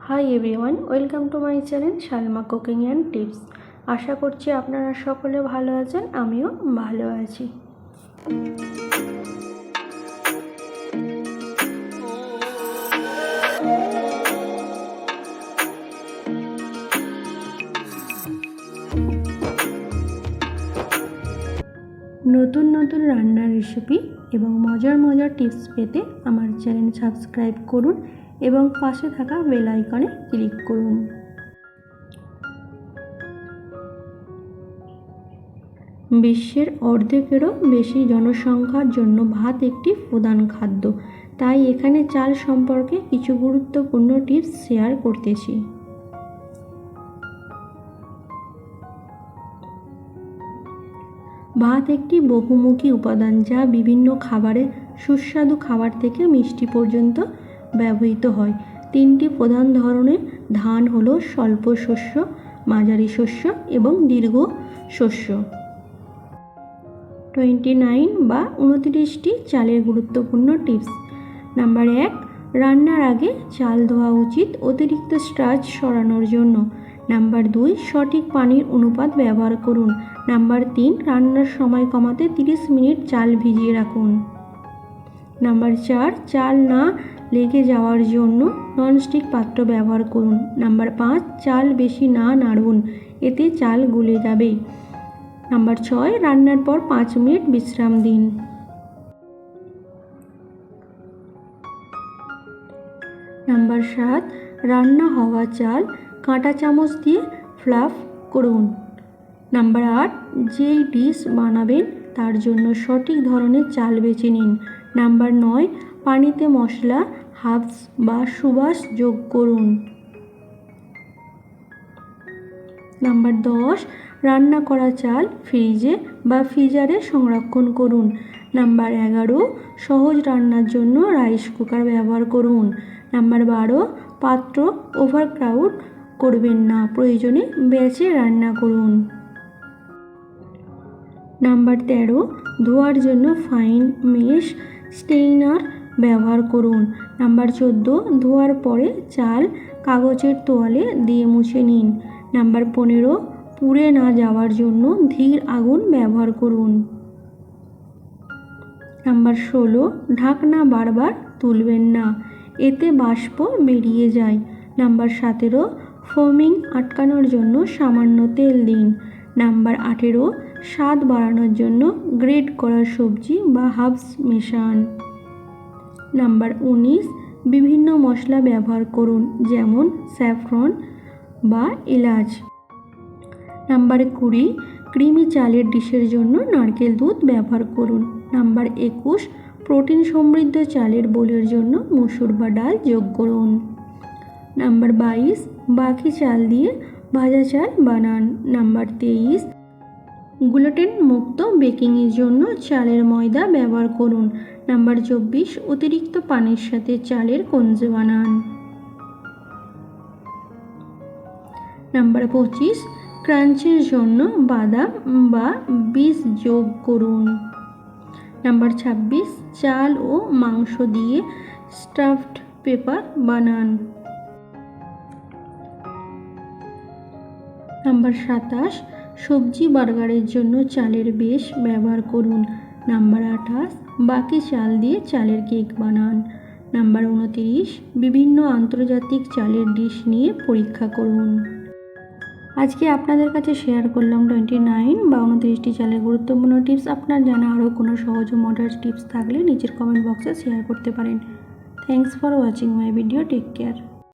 Hi everyone welcome to my channel Salma cooking and tips আশা করছি আপনারা সকলে ভালো আছেন, আমিও ভালো আছি। নতুন নতুন রান্নার রেসিপি এবং মজার মজার টিপস পেতে আমার চ্যানেল সাবস্ক্রাইব করুন এবং পাশে থাকা বেল আইকনে ক্লিক করুন। বিশ্বের অর্ধেকেরও বেশি জনসংখ্যার জন্য ভাত একটি প্রধান খাদ্য। তাই এখানে চাল সম্পর্কে কিছু গুরুত্বপূর্ণ টিপস শেয়ার করতেছি। ভাত একটি বহুমুখী উপাদান যা বিভিন্ন খাবারে সুস্বাদু খাবার থেকে মিষ্টি পর্যন্ত ব্যবহৃত হয়। তিনটি প্রধান ধরনের ধান হলো স্বল্প শস্য, মাঝারি শস্য এবং দীর্ঘ শস্য। টোয়েন্টি নাইন বা উনত্রিশটি চালের গুরুত্বপূর্ণ টিপস। নাম্বার এক, রান্নার আগে চাল ধোয়া উচিত অতিরিক্ত স্টার্চ সরানোর জন্য। নাম্বার দুই, সঠিক পানির অনুপাত ব্যবহার করুন। নাম্বার তিন, রান্নার সময় কমাতে তিরিশ মিনিট চাল ভিজিয়ে রাখুন। নাম্বার চার, চাল না লেগে যাওয়ার জন্য ননস্টিক পাত্র ব্যবহার করুন। নাম্বার পাঁচ, চাল বেশি না নাড়ুন, এতে চাল গুলে যাবে। নাম্বার ছয়, রান্নার পর পাঁচ মিনিট বিশ্রাম দিন। নাম্বার সাত, রান্না হওয়া চাল, কাঁটা চামচ দিয়ে ফ্লাফ করুন। নাম্বার আট, যেই ডিশ বানাবেন, তার জন্য সঠিক ধরনের চাল বেছে নিন। নাম্বার নয়, পানিতে মশলা হাফস বা সুবাস যোগ করুন। নাম্বার দশ, রান্না করা চাল ফ্রিজে বা ফ্রিজারে সংরক্ষণ করুন। নাম্বার এগারো, সহজ রান্নার জন্য রাইস কুকার ব্যবহার করুন। নাম্বার বারো, পাত্র ওভারক্রাউড করবেন না, প্রয়োজনে বেছে রান্না করুন। নাম্বার তেরো, ধোয়ার জন্য ফাইন মেশ, স্টেইনার ব্যবহার করুন। নাম্বার চোদ্দ, ধোয়ার পরে চাল কাগজের তোয়ালে দিয়ে মুছে নিন। নাম্বার পনেরো, পুড়ে না যাওয়ার জন্য ধীর আগুন ব্যবহার করুন। নাম্বার ষোলো, ঢাকনা বারবার তুলবেন না, এতে বাষ্প বেরিয়ে যায়। নাম্বার সতেরো, ফোমিং আটকানোর জন্য সামান্য তেল দিন। নাম্বার আঠেরো, স্বাদ বাড়ানোর জন্য গ্রেড করা সবজি বা হার্বস মেশান। নাম্বার উনিশ, বিভিন্ন মশলা ব্যবহার করুন, যেমন স্যাফরন বা এলাচ। নাম্বার কুড়ি, ক্রিমি চালের ডিশের জন্য নারকেল দুধ ব্যবহার করুন। নাম্বার একুশ, প্রোটিন সমৃদ্ধ চালের বোলের জন্য মসুর বা ডাল যোগ করুন। নাম্বার বাইশ, বাকি চাল দিয়ে ভাজা চাল বানান। নাম্বার তেইশ গ্লুটেন মুক্ত বেকিংয়ের জন্য চালের ময়দা ব্যবহার করুন। নাম্বার চব্বিশ, অতিরিক্ত পানির সাথে চালের কঞ্জে বানান। নাম্বার পঁচিশ, ক্রাঞ্চের জন্য বাদাম বা বীজ যোগ করুন। নাম্বার ছাব্বিশ, চাল ও মাংস দিয়ে স্টাফড পেপার বানান। নাম্বার সাতাশ সবজি বার্গারের জন্য চালের বেশ ব্যবহার করুন। নাম্বার আঠাশ, বাকি চাল দিয়ে চালের কেক বানান। নাম্বার উনতিরিশ, বিভিন্ন আন্তর্জাতিক চালের ডিশ নিয়ে পরীক্ষা করুন। আজকে আপনাদের কাছে শেয়ার করলাম টোয়েন্টি নাইন বা উনত্রিশটি চালের গুরুত্বপূর্ণ টিপস। আপনার জানা আরও কোনো সহজ ও মডার টিপস থাকলে নিচের কমেন্ট বক্সে শেয়ার করতে পারেন। Thanks for watching my video take care